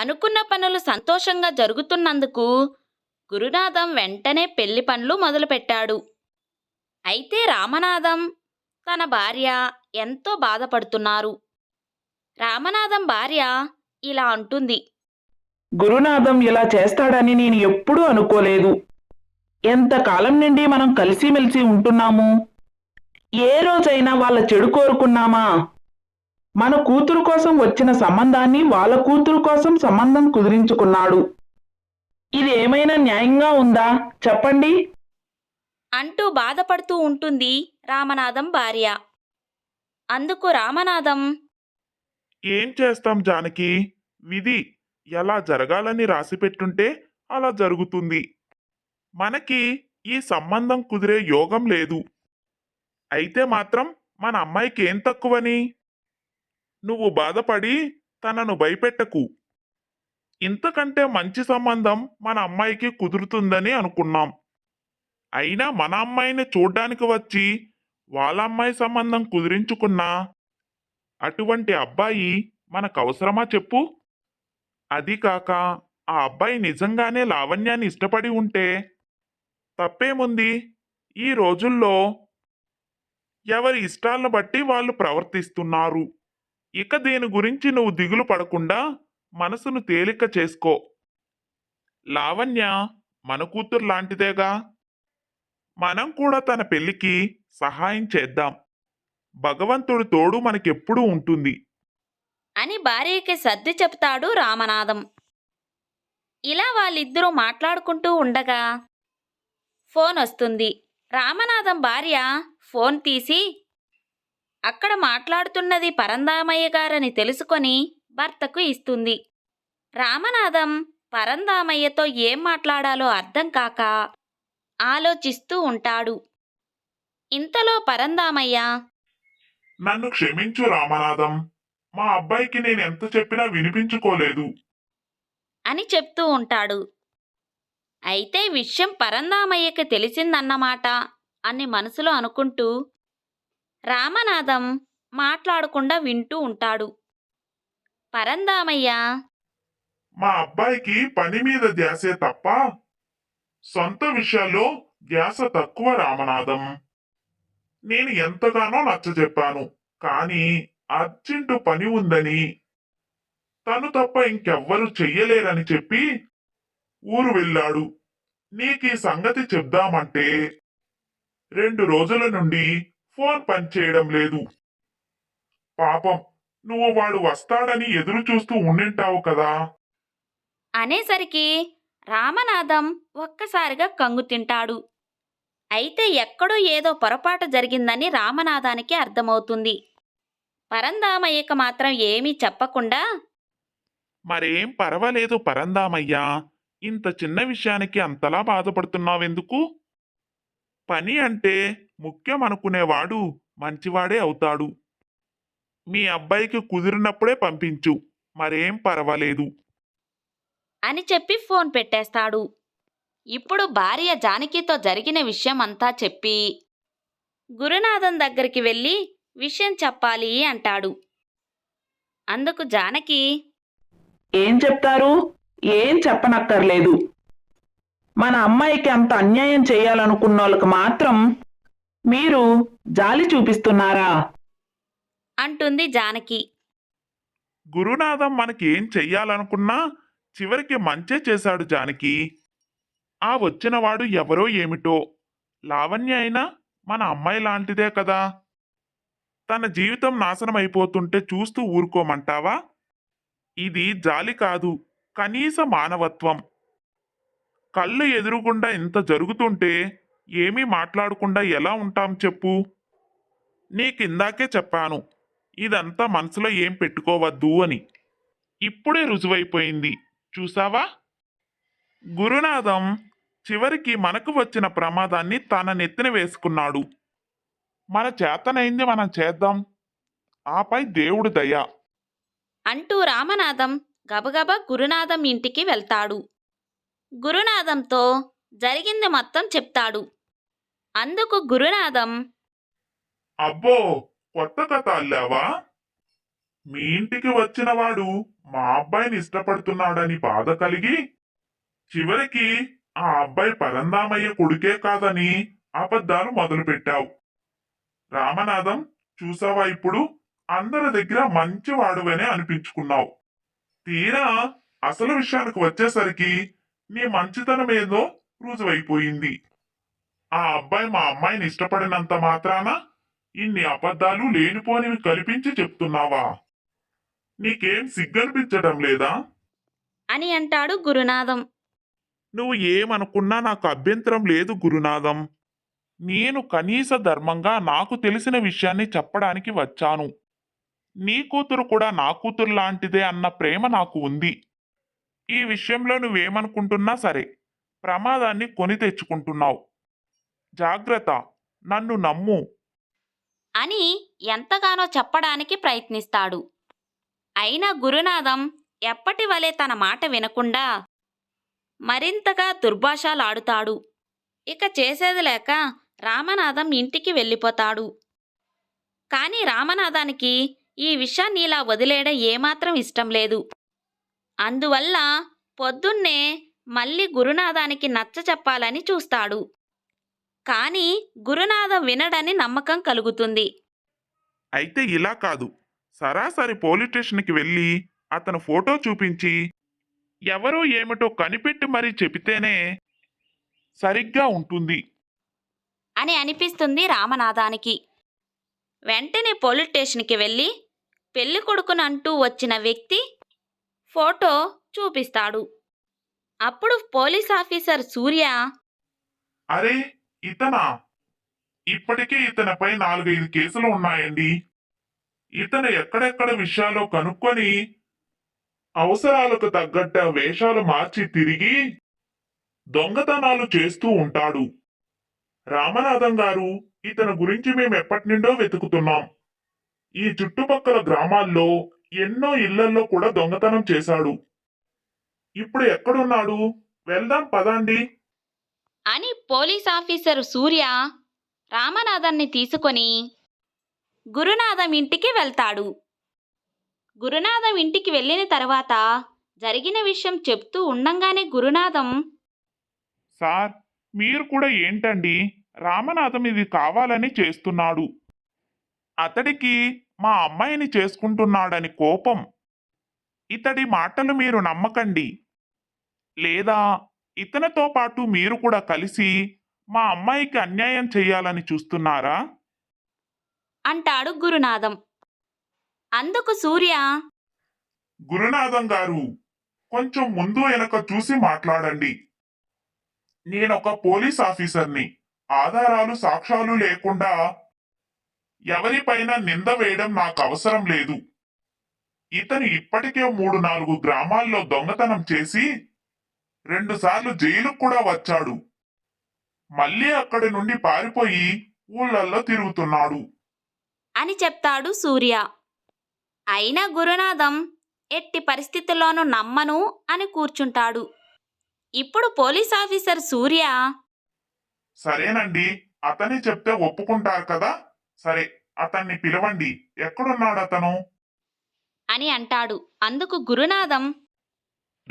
అనుకున్న పనులు సంతోషంగా జరుగుతున్నందుకు గురునాథం వెంటనే పెళ్ళి పనులు మొదలుపెట్టాడు. అయితే రామనాథం తన భార్య ఎంతో బాధపడుతున్నారు. రామనాథం భార్య ఇలా అంటుంది. గురునాథం ఇలా చేస్తాడని నేను ఎప్పుడూ అనుకోలేదు. ఎంతకాలం నుండి మనం కలిసిమెలిసి ఉంటున్నాము? ఏ రోజైనా వాళ్ళ చెడు కోరుకున్నామా? మన కూతురు కోసం వచ్చిన సంబంధాన్ని వాళ్ళ కూతురు కోసం సంబంధం కుదిరించుకున్నాడు. ఇది ఏమైనా న్యాయంగా ఉందా? చెప్పండి. అంటూ బాధపడుతూ ఉంటుంది రామనాథం భార్య. అందుకు రామనాథం ఏం చేస్తాం జానకి? విధి ఎలా జరగాలని రాసిపెట్టుంటే అలా జరుగుతుంది. మనకి ఈ సంబంధం కుదిరే యోగం లేదు. అయితే మాత్రం మన అమ్మాయికి ఏం తక్కువని? నువ్వు బాధపడి తనను భయపెట్టకు. ఇంతకంటే మంచి సంబంధం మన అమ్మాయికి కుదురుతుందని అనుకున్నాం. అయినా మన అమ్మాయిని చూడ్డానికి వచ్చి వాళ్ళ అమ్మాయి సంబంధం కుదిరించుకున్నా అటువంటి అబ్బాయి మనకు అవసరమా చెప్పు? అది కాక ఆ అబ్బాయి నిజంగానే లావణ్యాన్ని ఇష్టపడి ఉంటే తప్పేముంది? ఈ రోజుల్లో ఎవరి ఇష్టాలను బట్టి వాళ్ళు ప్రవర్తిస్తున్నారు. ఇక దీని గురించి నువ్వు దిగులు పడకుండా మనసును తేలిక చేసుకో. లావణ్య మన కూతురు లాంటిదేగా? మనం కూడా తన పెళ్ళికి సహాయం చేద్దాం. భగవంతుడి తోడు మనకెప్పుడూ ఉంటుంది. అని భార్యకి సర్ది చెప్తాడు రామనాథం ఇలా వాళ్ళిద్దరూ మాట్లాడుకుంటూ ఉండగా ఫోన్ వస్తుంది. రామనాథం భార్య ఫోన్ తీసి అక్కడ మాట్లాడుతున్నది పరందామయ్య గారని తెలుసుకొని భర్తకు ఇస్తుంది. రామనాథం పరందామయ్యతో ఏం మాట్లాడాలో అర్థం కాక ఆలోచిస్తూ ఉంటాడు. ఇంతలో పరందామయ్య నన్ను క్షమించు రామనాథం. మా అబ్బాయికి నేను ఎంత చెప్పినా వినిపించుకోలేదు. అని చెప్తూ ఉంటాడు. అయితే విషయం పరందామయ్యకి తెలిసిందన్నమాట అని మనసులో అనుకుంటూ రామనాథం మాట్లాడకుండా వింటూ ఉంటాడు. పరందామయ్య! మా అబ్బాయికి పని మీద ధ్యాసే తప్ప సొంత విషయాల్లో ధ్యాస తక్కువ రామనాథం నేను ఎంతగానో నచ్చజెప్పాను కానీ అర్జెంటు పని ఉందని. తను తప్ప ఇంకెవ్వరు చెయ్యలేరని చెప్పి ఊరు వెళ్ళాడు. నీకీ సంగతి చెప్దామంటే రెండు రోజుల నుండి ఫోన్ పనిచేయడం లేదు. పాపం నువ్వు వాడు వస్తాడని ఎదురు చూస్తూ ఉండింటావు కదా. అనేసరికి రామనాథం ఒక్కసారిగా కంగు తింటాడు. అయితే ఎక్కడో ఏదో పొరపాటు జరిగిందని రామనాథానికి అర్థమవుతుంది. పరందామయ్యకు మాత్రం ఏమీ చెప్పకుండా మరేం పర్వాలేదు పరందామయ్యా ఇంత చిన్న విషయానికి అంతలా బాధపడుతున్నావెందుకు? పని అంటే ముఖ్యం అనుకునేవాడు మంచివాడే అవుతాడు. మీ అబ్బాయికి కుదిరినప్పుడే పంపించు మరేం పర్వాలేదు. అని చెప్పి ఫోన్ పెట్టేస్తాడు. ఇప్పుడు భార్య జానకితో జరిగిన విషయం అంతా చెప్పి గురునాథం దగ్గరికి వెళ్ళి విషయం చెప్పాలి అంటాడు. అందుకు జానకి ఏం చెప్తారు? ఏం చెప్పనక్కర్లేదు. మన అమ్మాయికి అంత అన్యాయం చేయాలనుకున్న వాళ్ళకి మాత్రం మీరు జాలి చూపిస్తున్నారా? అంటుంది జానకి. గురునాథం మనకేం చెయ్యాలనుకున్నా చివరికి మంచే చేశాడు జానకి. ఆ వచ్చినవాడు ఎవరో ఏమిటో? లావణ్య అయినా మన అమ్మాయి లాంటిదే కదా. తన జీవితం నాశనం అయిపోతుంటే చూస్తూ ఊరుకోమంటావా? ఇది జాలి కాదు కనీస మానవత్వం. కళ్ళు ఎదురుగుండా ఇంత జరుగుతుంటే ఏమీ మాట్లాడకుండా ఎలా ఉంటాం చెప్పు? నీకిందాకే చెప్పాను ఇదంతా మనసులో ఏం పెట్టుకోవద్దు అని. ఇప్పుడే రుజువైపోయింది చూసావా? గురునాథం చివరికి మనకు వచ్చిన ప్రమాదాన్ని తన నెత్తిన వేసుకున్నాడు. మన చేతనైంది మనం చేద్దాం ఆపై దేవుడు దయ. అంటూ రామనాథం గబగబా గురునాథం ఇంటికి వెళ్తాడు. గురునాథంతో జరిగింది మొత్తం చెప్తాడు. అందుకు గురునాథం అబ్బో కొత్త కథ అల్లావా? మీ ఇంటికి వచ్చిన వాడు మా అబ్బాయిని ఇష్టపడుతున్నాడని బాధ కలిగి చివరికి ఆ అబ్బాయి పరందామయ్య కొడుకే కాదని అబద్ధాలు మొదలుపెట్టావు. రామనాథం చూసావా ఇప్పుడు? అందరి దగ్గర మంచి వాడువనే అనిపించుకున్నావు. తీరా అసలు విషయానికి వచ్చేసరికి నీ మంచితనం ఏదో రుజువైపోయింది. ఆ అబ్బాయి మా అమ్మాయిని ఇష్టపడినంత మాత్రాన ఇన్ని అబద్ధాలు లేనిపోనివి కల్పించి చెప్తున్నావా? నీకేం సిగ్గనిపించడం లేదా? అని అంటాడు గురునాథం. నువ్వు ఏమనుకున్నా నాకు అభ్యంతరం లేదు గురునాథం. నేను కనీస ధర్మంగా నాకు తెలిసిన విషయాన్ని చెప్పడానికి వచ్చాను. నీ కూతురు కూడా నా కూతురు లాంటిదే అన్న ప్రేమ నాకు ఉంది. ఈ విషయంలో నువ్వేమనుకుంటున్నా సరే ప్రమాదాన్ని కొని తెచ్చుకుంటున్నావు. జాగ్రత్త నన్ను నమ్ము. అని ఎంతగానో చెప్పడానికి ప్రయత్నిస్తాడు. అయినా గురునాథం ఎప్పటి వలె తన మాట వినకుండా మరింతగా దుర్భాషలాడుతాడు. ఇక చేసేది లేక రామనాథం ఇంటికి వెళ్ళిపోతాడు. కాని రామనాథానికి ఈ విషయాన్ని ఇలా వదిలేయడం ఏమాత్రం ఇష్టం లేదు. అందువల్ల పొద్దున్నే మళ్ళీ గురునాథానికి నచ్చ చెప్పాలని చూస్తాడు. కాని గురునాథం వినడని నమ్మకం కలుగుతుంది. అయితే ఇలా కాదు. సరాసరి పోలీస్ స్టేషన్కి వెళ్ళి అతను ఫోటో చూపించి ఎవరో ఏమిటో కనిపెట్టి మరీ చెబితేనే సరిగ్గా ఉంటుంది. అని అనిపిస్తుంది రామనాథానికి. వెంటనే పోలీస్ స్టేషన్కి వెళ్ళి పెళ్ళి కొడుకునంటూ వచ్చిన వ్యక్తి ఫోటో చూపిస్తాడు. అప్పుడు పోలీస్ ఆఫీసర్ సూర్య అరే! ఇతనా? ఇప్పటికే ఇతనిపై నాలుగైదు కేసులు ఉన్నాయండి. ఇతను ఎక్కడెక్కడ విషయాలు కనుక్కొని అవసరాలకు తగ్గట్ట వేషాలు మార్చి తిరిగి దొంగతనాలు చేస్తూ ఉంటాడు. రామనాథం గారు ఇతని గురించి మేము ఎప్పటి నుండో వెతుకుతున్నాం. ఈ చుట్టుపక్కల గ్రామాల్లో ఎన్నో ఇళ్ళల్లో కూడా దొంగతనం చేశాడు. ఇప్పుడు ఎక్కడున్నాడు? వెళ్దాం పదండి. అని పోలీస్ ఆఫీసర్ సూర్య రామనాథన్ని తీసుకొని గురునాథం ఇంటికి వెళ్తాడు. గురునాథం ఇంటికి వెళ్ళిన తర్వాత జరిగిన విషయం చెప్తూ ఉండంగానే గురునాథం సార్ మీరు కూడా ఏంటండి? రామనాథం ఇది కావాలని చేస్తున్నాడు. అతడికి మా అమ్మాయిని చేసుకుంటున్నాడని కోపం. ఇతడి మాటలు మీరు నమ్మకండి. లేదా ఇతనితో పాటు మీరు కూడా కలిసి మా అమ్మాయికి అన్యాయం చేయాలని చూస్తున్నారా? అంటాడు గురునాథం. అందుకు సూర్య గురునాథం గారు కొంచెం ముందు వెనక చూసి మాట్లాడండి. నేనొక పోలీస్ ఆఫీసర్ని. ఆధారాలు సాక్ష్యాలు లేకుండా ఎవరిపైన నింద వేయడం నాకు అవసరం లేదు. ఇతను ఇప్పటికే మూడు నాలుగు గ్రామాల్లో దొంగతనం చేసి రెండుసార్లు జైలుకు కూడా వచ్చాడు. మళ్ళీ అక్కడి నుండి పారిపోయి ఊళ్ళల్లో తిరుగుతున్నాడు. అని చెప్తాడు సూర్య. అయినా గురునాథం ఎట్టి పరిస్థితుల్లోనూ నమ్మను అని కూర్చుంటాడు. ఇప్పుడు పోలీస్ ఆఫీసర్ సూర్య సరేనండి అతని చెప్తే ఒప్పుకుంటారు కదా? సరే అతన్ని పిలవండి. ఎక్కడున్నాడు అతను అని అంటాడు. అందుకు గురునాథం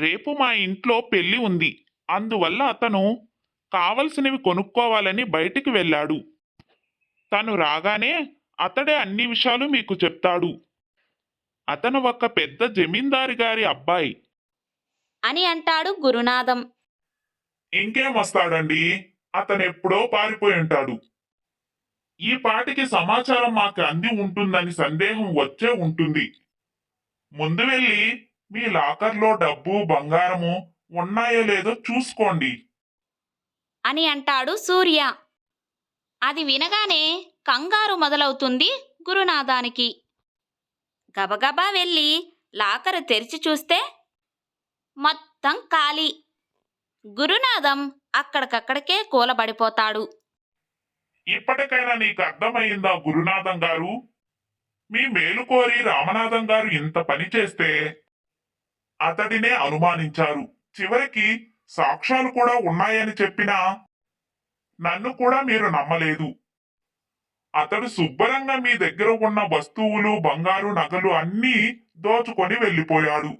రేపు మా ఇంట్లో పెళ్ళి ఉంది. అందువల్ల అతను కావలసినవి కొనుక్కోవాలని బయటికి వెళ్ళాడు. తను రాగానే అతడే అన్ని విషయాలు మీకు చెప్తాడు. అతను ఒక పెద్ద జమీందారి గారి అబ్బాయి. అని అంటాడు గురునాథం. ఇంకేం వస్తాడండి? అతను ఎప్పుడో పారిపోయి ఉంటాడు. ఈ పాటికి సమాచారం మాకు అంది ఉంటుందని సందేహం వచ్చే ఉంటుంది. ముందు వెళ్ళి మీ లాకర్లో డబ్బు బంగారము ఉన్నాయో లేదో చూసుకోండి. అని అంటాడు సూర్య. అది వినగానే కంగారు మొదలవుతుంది గురునాథానికి. గబగబా వెళ్ళి లాకరు తెరిచి చూస్తే మొత్తం ఖాళీ. గురునాథం అక్కడికక్కడికే కూలబడిపోతాడు. ఇప్పటికైనా నీకు అర్థమైందా గురునాథం గారు? మీ మేలు కోరి రామనాథం గారు ఇంత పని చేస్తే అతడినే అనుమానించారు. చివరికి సాక్ష్యాలు కూడా ఉన్నాయని చెప్పినా నన్ను కూడా మీరు నమ్మలేదు. అతడు శుభ్రంగా మీ దగ్గర ఉన్న వస్తువులు బంగారు నగలు అన్నీ దోచుకొని వెళ్ళిపోయాడు.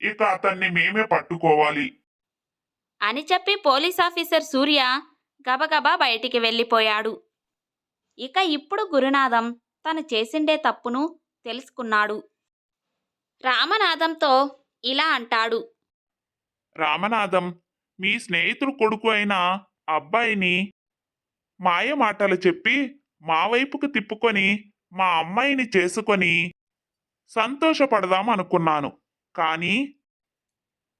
ఇక అతన్ని మేమే పట్టుకోవాలి. అని చెప్పి పోలీస్ ఆఫీసర్ సూర్య గబగబా బయటికి వెళ్ళిపోయాడు. ఇక ఇప్పుడు గురునాథం తను చేసిండే తప్పును తెలుసుకున్నాడు. రామనాథంతో ఇలా అంటాడు. రామనాథం మీ స్నేహితుడు కొడుకు అయిన అబ్బాయిని మాయ మాటలు చెప్పి మా వైపుకు తిప్పుకొని మా అమ్మాయిని చేసుకొని సంతోషపడదాం అనుకున్నాను. కానీ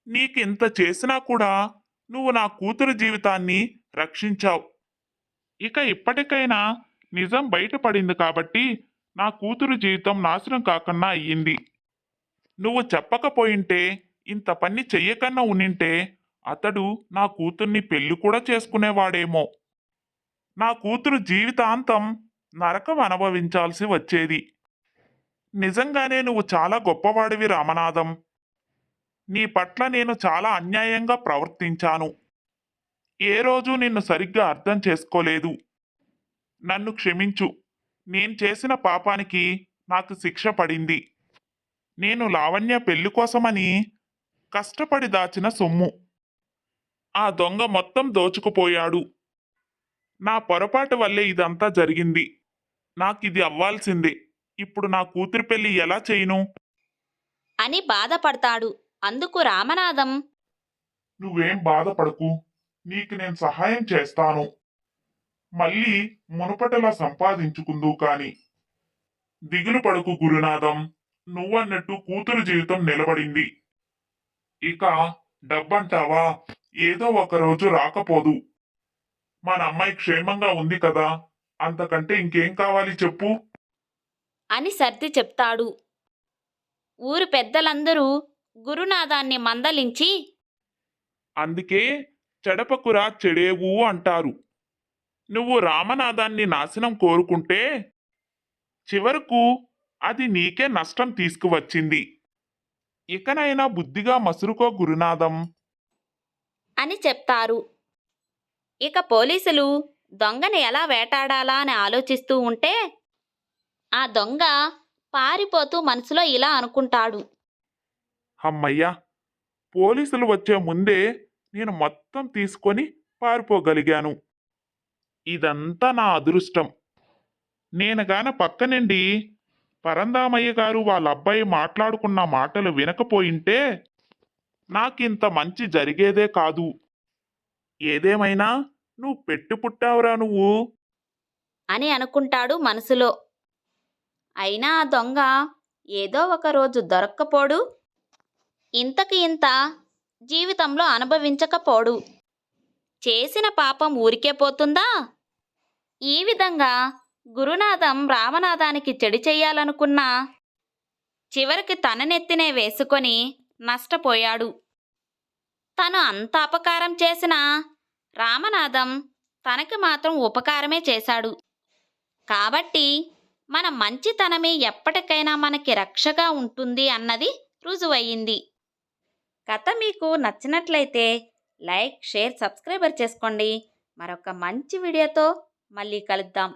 నీకింత చేసినా కూడా నువ్వు నా కూతురు జీవితాన్ని రక్షించావు. ఇక ఇప్పటికైనా నిజం బయటపడింది కాబట్టి నా కూతురు జీవితం నాశనం కాకుండా అయ్యింది. నువ్వు చెప్పకపోయింటే ఇంత పని చెయ్యకన్నా ఉనింటే అతడు నా కూతుర్ని పెళ్ళి కూడా చేసుకునేవాడేమో. నా కూతురు జీవితాంతం నరకం అనుభవించాల్సి వచ్చేది. నిజంగానే నువ్వు చాలా గొప్పవాడివి రామనాథం. నీ పట్ల నేను చాలా అన్యాయంగా ప్రవర్తించాను. ఏ రోజు నిన్ను సరిగ్గా అర్థం చేసుకోలేదు. నన్ను క్షమించు. నేను చేసిన పాపానికి నాకు శిక్ష పడింది. నేను లావణ్య పెళ్ళి కోసమని కష్టపడి దాచిన సొమ్ము. ఆ దొంగ మొత్తం దోచుకుపోయాడు. నా పొరపాటు వల్లే ఇదంతా జరిగింది. నాకిది అవ్వాల్సిందే. ఇప్పుడు నా కూతురి పెళ్ళి ఎలా చేయను? అని బాధపడతాడు. అందుకు రామనాథం నువ్వేం బాధపడకు. నీకు నేను సహాయం చేస్తాను. మళ్ళీ మునుపటలా సంపాదించుకుందు కాని. దిగులు పడకు గురునాథం నువ్వన్నట్టు కూతురు జీవితం నిలబడింది. ఇక డబ్బంటావా? ఏదో ఒక రోజు రాకపోదు. మన అమ్మాయి క్షేమంగా ఉంది కదా అంతకంటే ఇంకేం కావాలి చెప్పు. అని సర్ది చెప్తాడు. ఊరు పెద్దలందరూ గురునాథాన్ని మందలించి అందుకే చెడపకురా చెడేవు అంటారు. నువ్వు రామనాథాన్ని నాశనం కోరుకుంటే చివరకు అది నీకే నష్టం తీసుకువచ్చింది. ఇకనైనా బుద్ధిగా మసురుకో గురునాథం. అని చెప్తారు. ఇక పోలీసులు దొంగని ఎలా వేటాడాలా అని ఆలోచిస్తూ ఉంటే ఆ దొంగ పారిపోతూ మనసులో ఇలా అనుకుంటాడు. అమ్మయ్యా పోలీసులు వచ్చే ముందే నేను మొత్తం తీసుకొని పారిపోగలిగాను. ఇదంతా నా అదృష్టం. నేను గాన పక్క నుండి పరందామయ్య గారు వాళ్ళ అబ్బాయి మాట్లాడుకున్న మాటలు వినకపోయింటే నాకింత మంచి జరిగేదే కాదు. ఏదేమైనా నువ్వు పెట్టి పుట్టావురా నువ్వు. అని అనుకుంటాడు మనసులో. అయినా ఆ దొంగ ఏదో ఒక రోజు దొరక్కపోడు. ఇంతకి ఇంత జీవితంలో అనుభవించకపోడు. చేసిన పాపం ఊరికే పోతుందా? ఈ విధంగా గురునాథం రామనాథానికి చెడి చెయ్యాలనుకున్నా చివరికి తన నెత్తినే వేసుకొని నష్టపోయాడు. తను అంత అపకారం చేసినా రామనాథం తనకి మాత్రం ఉపకారమే చేశాడు. కాబట్టి మన మంచితనమే ఎప్పటికైనా మనకి రక్షగా ఉంటుంది అన్నది రుజువయ్యింది. కథ మీకు నచ్చినట్లయితే లైక్ షేర్ సబ్స్క్రైబర్ చేసుకోండి. మరొక మంచి వీడియోతో మళ్ళీ కలుద్దాం.